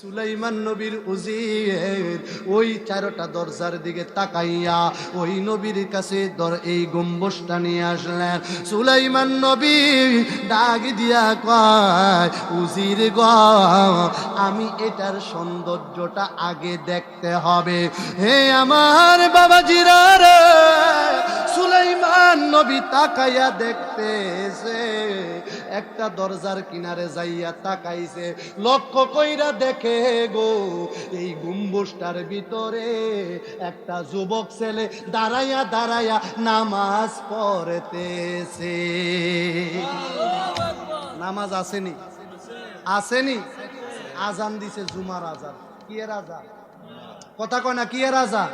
সুলাইমান নবীর উজির, ওই চারটা দরজার দিকে তাকাইয়া ওই নবীর কাছে দর এই গম্বুজটা নিয়ে আসলেন। সুলাইমান নবী ডাক দিয়া কয়, উজির গ, আমি এটার সৌন্দর্যটা আগে দেখতে হবে। হে আমার বাবাজিরা রে, সুলাইমান নবী তাকাইয়া দেখতেছে। একটা দরজার কিনারে যাইয়া তাকাইছে। লক্ষ্য কইরা দেখে গো, এই গুম্বুজটার ভিতরে একটা যুবক ছেলে দাঁড়াইয়া দাঁড়াইয়া নামাজ পড়তেছে। নামাজ আসেনি? আসেনি? আজান দিছে জুমার আজান। কি আজান? কথা কয় না কি আজান?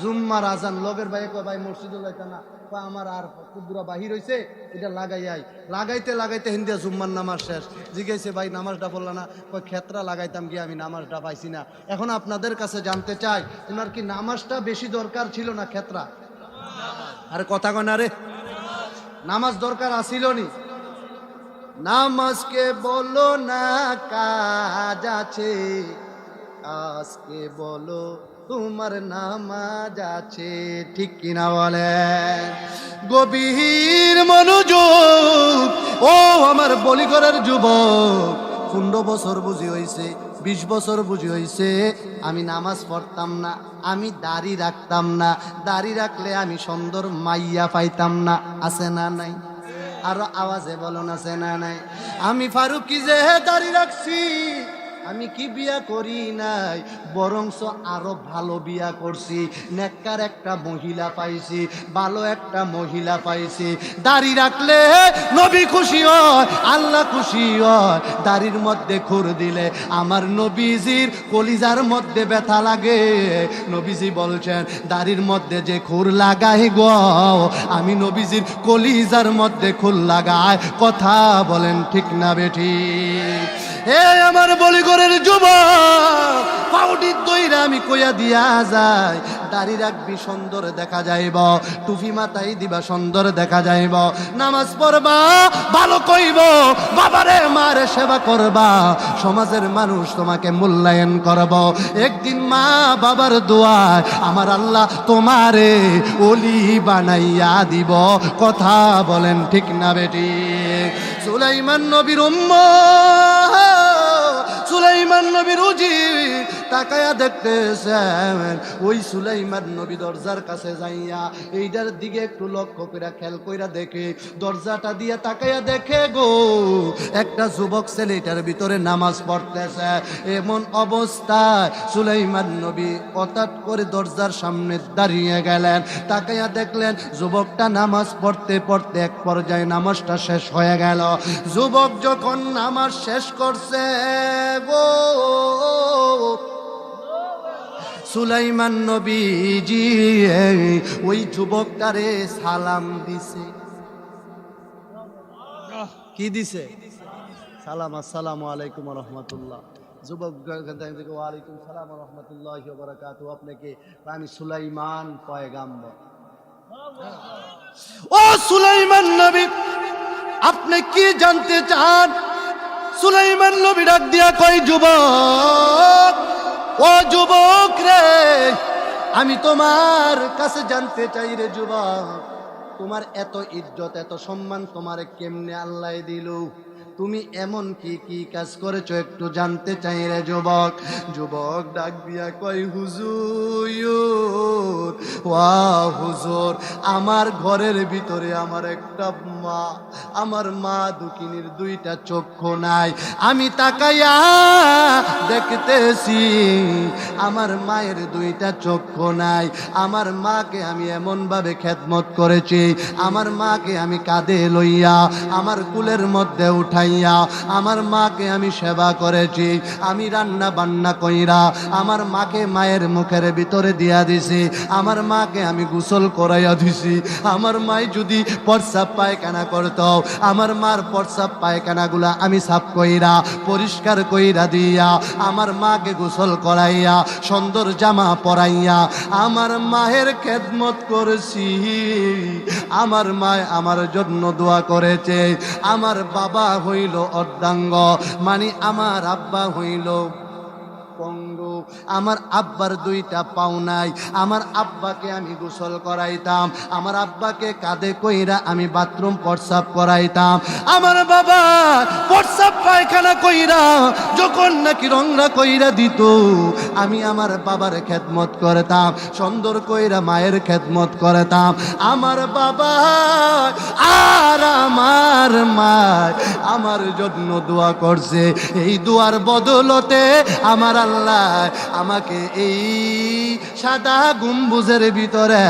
জুম্মার আজান। লগের ভাই কয়, ভাই মসজিদে যাইতা না। কয় আমার আর কুবুরা বাহির হইছে, এটা লাগাই আই। লাগাইতে লাগাইতে হিন্দিয়া জুম্মার নামাজ শেষ। জিজ্ঞাসে, ভাই, নামাজটা বললা না? কয় ক্ষেত্রা লাগাইতাম গিয়ে আমি নামাজটা পাইছি না। এখন আপনাদের কাছে জানতে চাই ওনার কি নামাজটা বেশি দরকার ছিল না ক্ষেত্রা আরে কথা কয় না রে। নামাজ দরকার আসিল নি। নামাজকে বলো না, কাজ আছে। আজকে বলো তোমার নামাজ আছে, ঠিক কিনা বলে? গভীর মনোযোগ, ও আমার বলিগরের যুবক, পনেরো বছর বুঝি হইছে, বিশ বছর বুঝি হইছে, আমি নামাজ পড়তাম না, আমি দাড়ি রাখতাম না, দাড়ি রাখলে আমি সুন্দর মাইয়া পাইতাম না, আছে না নাই? আরও আওয়াজে বলো না সে না নাই? আমি ফারুকি যে দাড়ি রাখছি আমি কি বিয়া করি নাই? বরংস আরও ভালো বিয়া করছি। নেককার একটা মহিলা পাইছি, ভালো একটা মহিলা পাইছি। দাড়ি রাখলে নবী খুশি হয়, আল্লাহ খুশি হয়। দাড়ির মধ্যে খুর দিলে আমার নবীজির কলিজার মধ্যে ব্যথা লাগে। নবীজি বলছেন, দাড়ির মধ্যে যে খুর লাগাই গ, আমি নবীজির কলিজার মধ্যে খুর লাগায় কথা বলেন ঠিক না বেঠি হে আমার বলিগরের যুব পাউডির দইরা আমি কইয়া দিয়া যায় দাড়ি রাখবি, সুন্দর দেখা যাইব। টুফি মাথায় দিবা, সুন্দর দেখা যাইব। নামাজ পড়বা, ভালো কইব। বাবারে, মারে সেবা করবা। সমাজের মানুষ তোমাকে মূল্যায়ন করব। একদিন মা বাবার দোয়ায় আমার আল্লাহ তোমারে অলি বানাইয়া দিব। কথা বলেন ঠিক না বেটি? সুলাইমান নবীর উম্মত, সুলাইমান নবীর উজি তাকায়া দেখতেছেন। ওই সুলাইমান নবী দরজার কাছে যাইয়া এইটার দিকে একটু লক্ষ্য কইরা খেয়াল কইরা দেখে, দরজাটা দিয়ে তাকায়া দেখে গো, একটা যুবক ছেলে এটার ভিতরে নামাজ পড়তেছে। এমন অবস্থায় সুলাইমান নবী হঠাৎ করে দরজার সামনে দাঁড়িয়ে গেলেন। তাকাইয়া দেখলেন যুবকটা নামাজ পড়তে পড়তে এক পর্যায়ে নামাজটা শেষ হয়ে গেল। যুবক যখন নামাজ শেষ করছে গো সুলাইমান নবীজি ওই যুবকটারে সালাম দিছে। কি দিছে? সালাম, আসসালামু আলাইকুম রহমতুল্লাহ। যুবক থেকে ওয়ালাইকুম সালাম রহমতুল্লাহ বরাকাত আপনাকে আমি সুলাইমান পয়গাম্বর। ও সুলাইমান নবী, আপনি কি জানতে চান? সুলাইমান নবী ডাক দিয়া কয়, যুবক ও যুবক রে, আমি তোমার কাছে জানতে চাই রে যুবক। তোমার এত ইজ্জত, এত সম্মান তোমার কেমনে আল্লাহ দিল? তুমি এমন কি কি কাজ করেছ একটু জানতে চাই রে যুবক। যুবক ডাক দিয়া কই হুজুর, ওয়া হুজুর, আমার ঘরের ভিতরে আমার একটা মা, আমার মা দুকিনির দুইটা চক্ষু নাই। আমি তাকাইয়া দেখতেছি, আমার মায়ের দুইটা চক্ষু নাই। আমার মাকে আমি এমন ভাবে খেদমত করেছি, আমার মাকে আমি কাঁধে লইয়া, আমার কুলের মধ্যে উঠাইয়া আমার মাকে আমি সেবা করেছি, আমি রান্না বান্না কইরা আমার মাকে মায়ের মুখের ভিতরে দিয়া দিছি, আমার মাকে আমি গোসল করাইয়া দিছি। আমার মাই যদি পরসাব পায়খানা করত, আমার মার পরসাব পায়খানাগুলা আমি সাফ কইরা, পরিষ্কার কইরা দিয়া, আমার মাকে গোসল করাইয়া, সুন্দর জামা পরাইয়া আমার মায়ের খেদমত করেছি। আমার মায় আমার জন্য দোয়া করেছে, আমার বাবা হইল অর্ধাঙ্গ মানে আমার আব্বা হইল পঙ্গ। আমার আব্বার দুইটা পাও নাই। আমার আব্বাকে আমি গোসল করাইতাম। আমার আব্বাকে কাঁধে কইরা আমি বাথরুম প্রস্রাব করাইতাম। আমার বাবা প্রস্রাব পায়খানা কইরা যখন নাকি রংরা কইরা দিত, আমি আমার বাবার খেদমত করতাম, সুন্দর কইরা মায়ের খেদমত করতাম। আমার বাবা আর আমার মা আমার জন্য দোয়া করছে। এই দোয়ার বদলতে আমার আল্লাহ আমাকে এই সাদা গুম্বুজের ভিতরে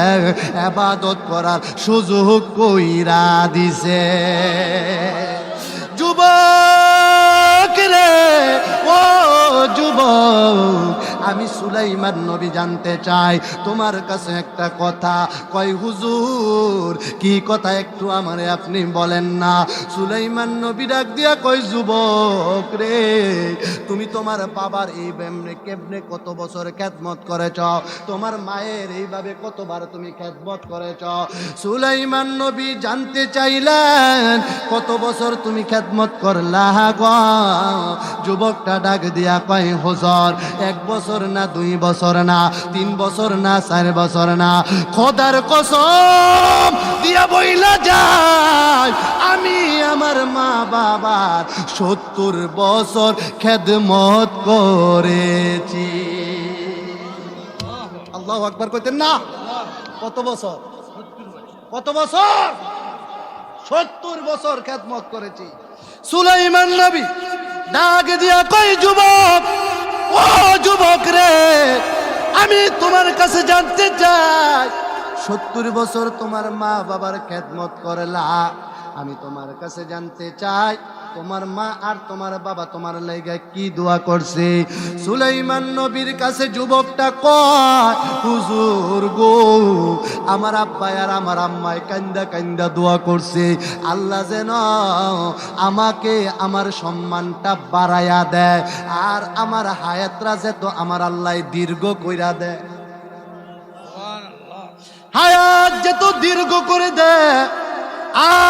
আবাদত করার সুযোগ কইরা দিছে। যুবক রে ও যুবক আমি সুলাইমান নবী জানতে চাই। তোমার কাছে একটা কথা কয়, হুজুর, কি কথা একটু আমারে আপনি বলেন না? সুলাইমান নবী ডাক দিয়া কয়, যুবক রে, তুমি তোমার বাবার এই বেমনে কেমনে কত বছর খেদমত করেছ? তোমার মায়ের এইভাবে কতবার তুমি খেদমত করেছ? সুলাইমান নবী জানতে চাইলেন, কত বছর তুমি খেদমত করলা গো? যুবকটা ডাক দিয়া কয়, হুজর, এক বছর না, দুই বছর না, তিন বছর না, চার বছর না। খোদার কসম দিয়া বইলা যায় আমি আমার মা বাবার সত্তর বছর খেদমত করেছি। আল্লাহ আকবার কইতেন না? কত বছর? কত বছর? সত্তর বছর খেদমত করেছি। সুলাইমান নবী, ডাক দিয়া কই যুবক ও যুবক রে, আমি তোমার কাছে জানতে চাই। সত্তর বছর তোমার মা বাবার খেদমত করলা, আমি তোমার কাছে জানতে চাই। তোমার মা আর তোমার বাবা তোমার লাইগা কি দোয়া করছে? সুলাইমান নবীর কাছে যুবকটা কয়, হুজুর গো, আমার আব্বা আর আমার আম্মায় কান্দা কান্দা দোয়া করছে। আল্লাহ যেন আমাকে আমার সম্মানটা বাড়াইয়া দেয় আর আমার হায়াতরা যেত আমার আল্লাহ দীর্ঘ কইরা দেয়। হায়াত যেত দীর্ঘ করে দেয়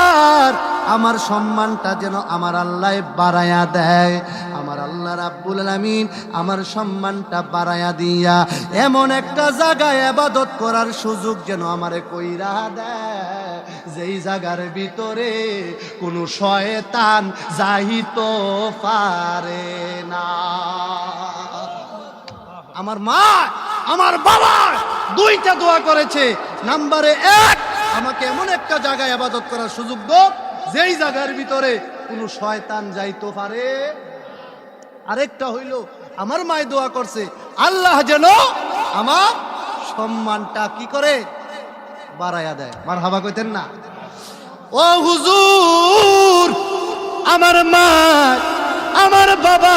আর আমার সম্মানটা যেন আমার আল্লাহ বাড়ায়া দেয়। আমার আল্লাহ রাব্বুল আলামিন আমার সম্মানটা বাড়ায়া দিয়া এমন একটা জায়গায় আবাদত করার সুযোগ যেন আমারে কইরা দেয়। যেই জায়গার ভিতরে কোনো শয়তান যাইত পারে না। আমার মা, আমার বাবা দুইটা দোয়া করেছে। নাম্বারে এক, আমাকে এমন একটা জায়গায় আবাদত করার সুযোগ দো যেই জায়গার ভিতরে কোনো শয়তান যাইতে পারে, আরেকটা হইল, আমার মায় দোয়া করছে, আল্লাহ যেন আমার সম্মানটা কি করে? বাড়াইয়া দেয়। মার হাবা কইতেন না। ও হুজুর, আমার মা আমার বাবা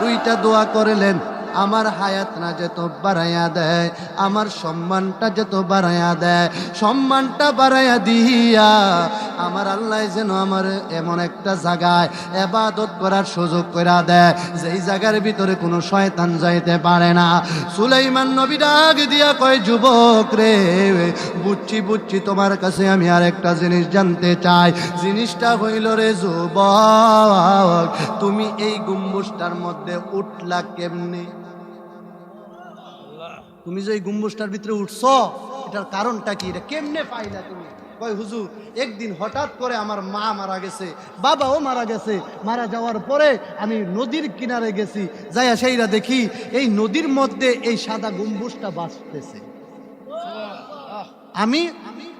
দুইটা দোয়া করলেন। আমার হায়াত না যেত বাড়াইয়া দেয়, আমার সম্মানটা যেত বাড়াইয়া দেয়, সম্মানটা বাড়াইয়া দিয়া আমার আল্লাহ যেন আমার এমন একটা জায়গায় এবাদত করার সুযোগ করে দেয়, যেই জায়গার ভিতরে কোনো শয়তান যাইতে পারে না। সুলাইমান নবী ডাক দিয়া কয়, যুবক রে, বুঝছি বুঝছি, তোমার কাছে আমি আর একটা জিনিস জানতে চাই। জিনিসটা হইল রে, যুবক, তুমি এই গুম্বুজটার মধ্যে উঠলা কেমনে? তুমি যে এই গুম্বুজটার ভিতরে উঠছ, এটার কারণটা কি? এটা কেমনে পাইলা তুমি? কয়, হুজুর, একদিন হঠাৎ করে আমার মা মারা গেছে, বাবাও মারা গেছে। মারা যাওয়ার পরে আমি নদীর কিনারে গেছি, যাইয়া সেইরা দেখি এই নদীর মধ্যে এই সাদা গম্বুজটা বাঁচতেছে। আমি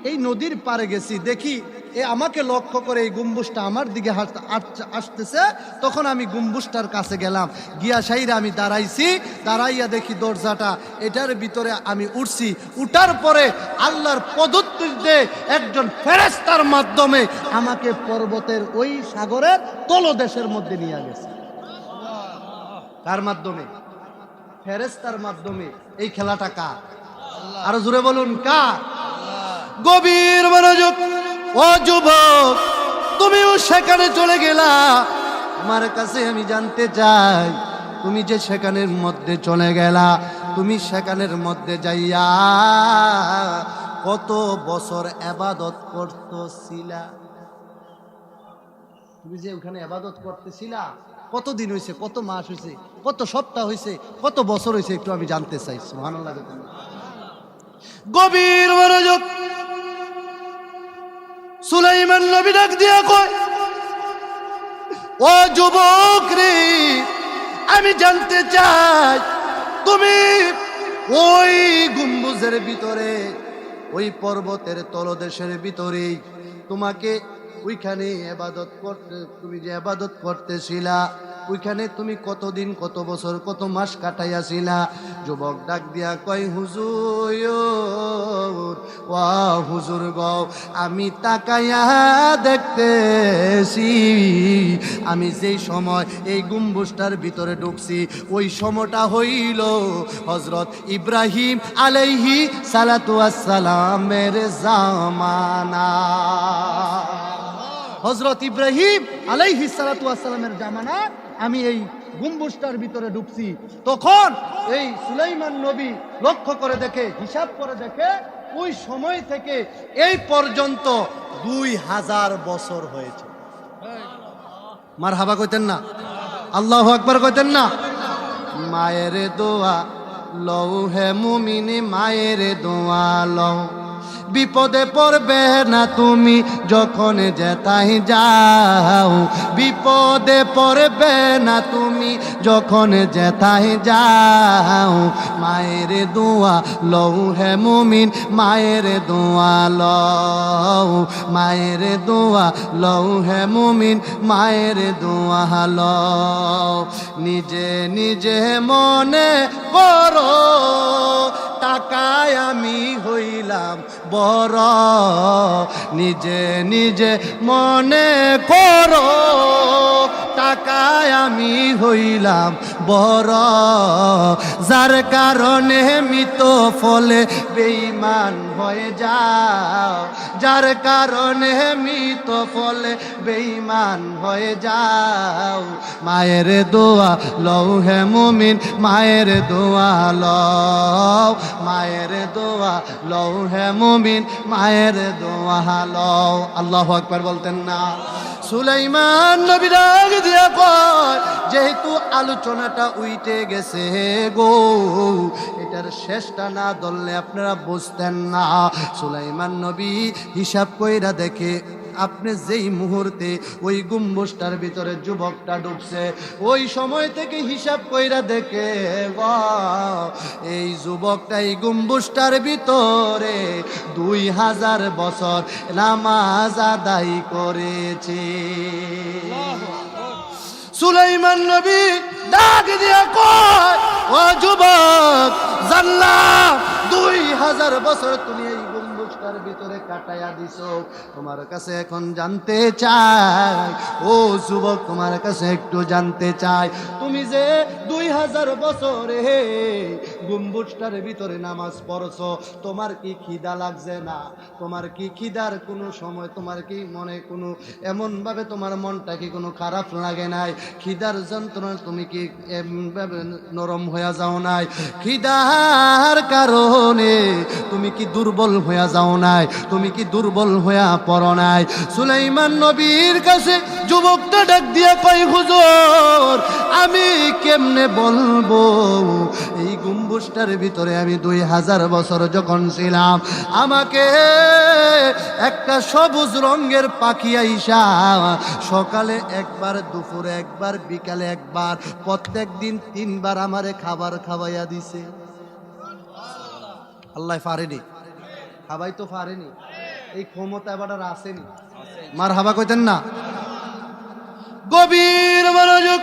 এই নদীর পারে গেছি, দেখি এ আমাকে লক্ষ্য করে এই গম্বুজটা আমার দিকে আসতেছে, তখন আমি গম্বুজটার কাছে গেলাম। গিয়া সাইরা আমি দাঁড়াইছি, দাঁড়াইয়া দেখি দরজাটা, এটার ভিতরে আমি উঠছি। উঠার পরে আল্লাহর পদত্তিতে একজন ফেরেস্তার মাধ্যমে আমাকে পর্বতের ওই সাগরের তলদেশের মধ্যে নিয়ে গেছে। কার মাধ্যমে? ফেরেস্তার মাধ্যমে। এই খেলাটা কার? আরও জোরে বলুন, কার? গভীর মনোযোগ ও যুবক, তুমিও সেখানে চলে গেলা তোমার কাছে আমি জানতে চাই, তুমি যে সেখানের মধ্যে চলে গেলা, তুমি সেখানের মধ্যে যাইয়া কত বছর আবাদত করতেছিলা তুমি যে ওখানে আবাদত করতেছিলা কত দিন হয়েছে কত মাস হয়েছে কত সপ্তাহ হয়েছে কত বছর হয়েছে একটু আমি জানতে চাই দেখুন। গভীর মনোযোগ সুলাইমান নবী ডাক দিয়া কয়, ও যুবক রে, আমি জানতে চাই, তুমি ওই গুম্বুজের ভিতরে, ওই পর্বতের তলদেশের ভিতরে তোমাকে ওইখানে এবাদত করতে, তুমি যে এবাদত করতেছিলা ওইখানে তুমি কতদিন, কত বছর, কত মাস কাটাইয়াছিলা? যুবক ডাক দিয়া কয়, হুজুর, ওয়া হুজুর গো, আমি তাকাইয়া দেখতেছি, আমি যেই সময় এই গুম্বুজটার ভিতরে ঢুকছি, ওই সময়টা হইল হজরত ইব্রাহিম আলাইহি সালাতু আসসালামের জামানা। হজরত ইব্রাহিম আলাইহি সালাতু আসসালামের জামানা আমি এই গুম্বুজটার ভিতরে ঢুকছি। তখন এই সুলাইমান নবী লক্ষ্য করে দেখে, হিসাব করে দেখে, ওই সময় থেকে এই পর্যন্ত দুই হাজার বছর হয়েছে। মার হাবা কইতেন না? আল্লাহ আকবার কইতেন না? মায়ের দোয়া লও হে মুমিনি, মায়ের দোয়া লও। বিপদে পড়বে না তুমি যখন যেতাই যাও। বিপদে পড়বে না তুমি যখন যেতাই যাও। মায়ের দোয়া লও হে মুমিন, মায়ের দোয়া লও। মায়ের দোয়া লও হে মুমিন, মায়ের দোয়া লও। নিজে নিজে মনে করো টাকায় আমি হইলাম বড়। নিজে নিজে মনে করো টাকায় আমি হইলাম বড়। যার কারণে মৃত ফলে বেইমান হয়ে যাও। যার কারণে মৃত ফলে বেইমান হয়ে যাও। মায়ের দোয়া লও হে মুমিন, মায়ের দোয়া লও। মায়ের দোয়া, লও হে মুমিন, মায়ের দোয়া লও। আল্লাহ আকবার বলতেন না। সুলাইমান নবী ডাক দিয়া কয়, যেহেতু আলোচনাটা উইটে গেছে গো, এটার শেষটা না ধরলে আপনারা বুঝতেন না। সুলাইমান নবী হিসাব কইরা দেখে আপনি যেই মুহূর্তে ওই গুম্বুজটার ভিতরে যুবকটা ডুবছে, ওই সময় থেকে হিসাব কইরা দেখে এই যুবকটা এই গম্বুজটার ভিতরে দুই হাজার বছর নামাজ আদায় করেছে। সুলাইমান নবী ডাক দিয়া কয়, ও যুবক জানলাম দুই হাজার বছর তুমি এই গম্বুজটার ভিতরে কাটাইয়া দিস তোমার কাছে এখন জানতে চাই। ও যুবক, তোমার কাছে একটু জানতে চাই। তুমি যে দুই হাজার বছরে গম্বুজটার ভিতরে নামাজ পড়ছ, তোমার কি খিদা লাগছে না? তোমার কি খিদার কোনো সময়, তোমার কি মনে কোনো এমনভাবে তোমার মনটা কি কোনো খারাপ লাগে নাই? খিদার যন্ত্রণা তুমি কি এমনভাবে নরম হয়ে যাও নাই? খিদার কারণে তুমি কি দুর্বল হয়ে যাও নাই? তুমি কি দুর্বল হয়ে পড়ো নাই? সুলাইমান নবীর কাছে যুবকটা ডাক দিয়ে পাই হুজুর, আমি কেমনে বলব? এই গম্বুজটার ভিতরে আমি দুই হাজার বছর যখন ছিলাম, আমাকে একটা সবুজ রঙের পাখি আইসা, সকালে একবার, দুপুরে একবার, বিকালে একবার প্রত্যেক দিন তিনবার আমারে খাবার খাওয়াইয়া দিছে। আল্লাহ পারেনি। খাবাই তো পারেনি। এই ক্ষমতা এবার আর আসেনি। মার হাবা কইতেন না? গভীর মনোযোগ।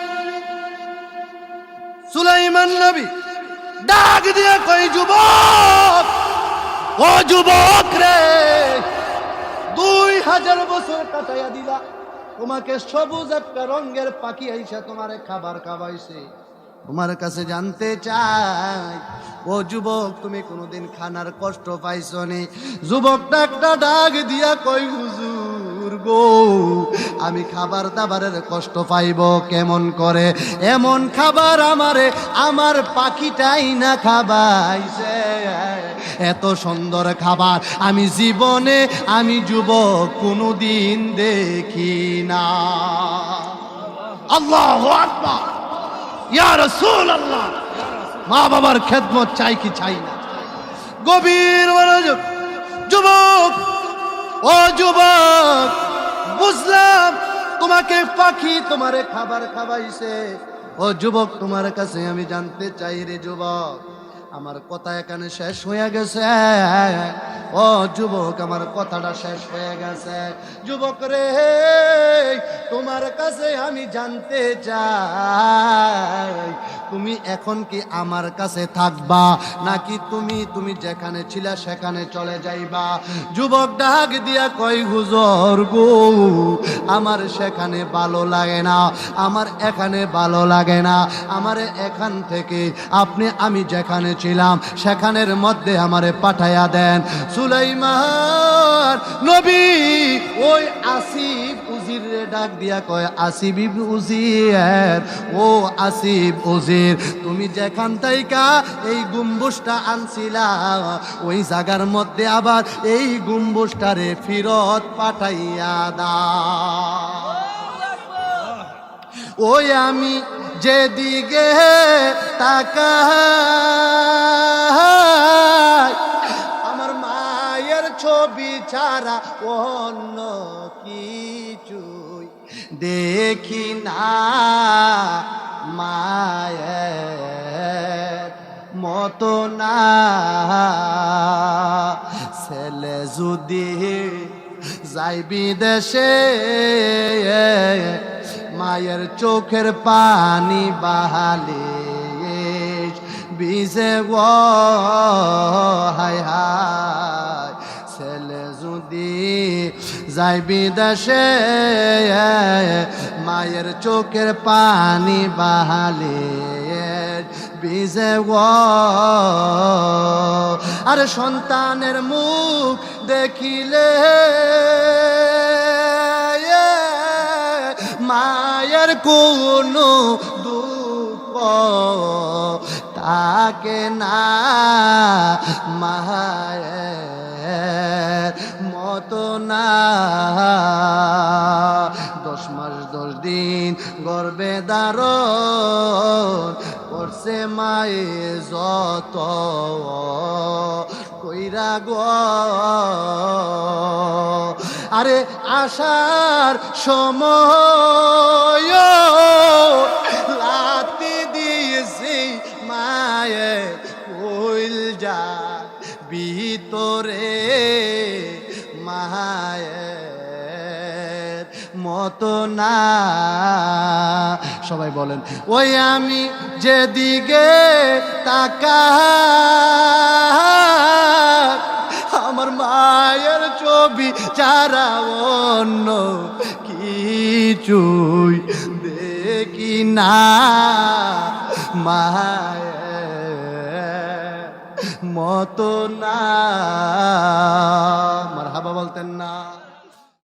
সুলাইমান নবী ডাক দিয়ে কই, যুবক, ও যুবক রে, দুই হাজার বছর কাটাইয়া দিলা। তোমাকে সবুজ একটা রঙের পাখি আইসা তোমারে খাবার খাওয়াইছে। তোমার কাছে জানতে চাই, ও যুবক, তুমি কোনোদিন খানার কষ্ট পাইছো নি যুবকটা একটা ডাক দিয়া কই হুজুর গো, আমি খাবার দাবারের কষ্ট পাইব কেমন করে? এমন খাবার আমারে, আমার পাখিটাই না খাবাইছে। এত সুন্দর খাবার আমি জীবনে, আমি যুবক কোনোদিন দেখি না। আল্লাহ আকবার। আল্লাহ মা বাবার খেদমত চাই কি চাই না। গভীর মনোযোগ, যুবক, ও যুবক বুঝলাম তোমাকে পাখি তোমারে খাবার খাওয়াইছে। ও যুবক, তোমার কাছে আমি জানতে চাই রে যুবক। আমার কথা এখানে শেষ হয়ে গেছে। ও যুবক, আমার কথাটা শেষ হয়ে গেছে। যুবক রে, তোমার কাছে আমি জানতে চাই, তুমি এখন কি আমার কাছে থাকবা? নাকি তুমি তুমি যেখানে ছিলা সেখানে চলে যাইবা? যুবক ডাক দিয়া কই হুজুর গো, আমার সেখানে ভালো লাগে না, আমার এখানে ভালো লাগে না, আমার এখান থেকে আপনি, আমি যেখানে ছিলাম সেখানের মধ্যে আমারে পাঠাইয়া দেন। সুলাইমান, নবী, ওই আসিফ উজির রে ডাক দিয়া কয়, আসিফ ইবনে উজির, ও আসিফ উজির, তুমি যেখান থাইকা এই গুম্বুজটা আনছিলা। ওই জায়গার মধ্যে আবার এই গুম্বুজটারে ফিরত পাঠাইয়া দা ওই আমি যেদিকে তাকাই, আমার মায়ের ছবি ছাড়া অন্য কিছুই দেখি না। মায়ের মতো না। ছেলে যদি যাই বিদেশে মায়ের চোখের পানি বাহালে। বিজে গো হায় হায়। ছেলে যদি যাই বিদেশে মায়ের চোখের পানি বাহালে। গো আরে সন্তানের মুখ দেখিলে। মায়ের কোনো দুঃখ তাকে না। মায়ের মতো না। দশ মাস, দশ দিন গর্বে দারণ করছে মায়ে যত কইরা গো। আরে আসার সময় লাতি দিয়েছি মায়ে কইল যা ভিতরে মায়ের মতো না। সবাই বলেন, ওই আমি যেদিকে তাকা আমার মায়ের ছবি চারা অন্য কিছুই দেখি না। মায়ের মতো না। মার হাবা বলতেন না।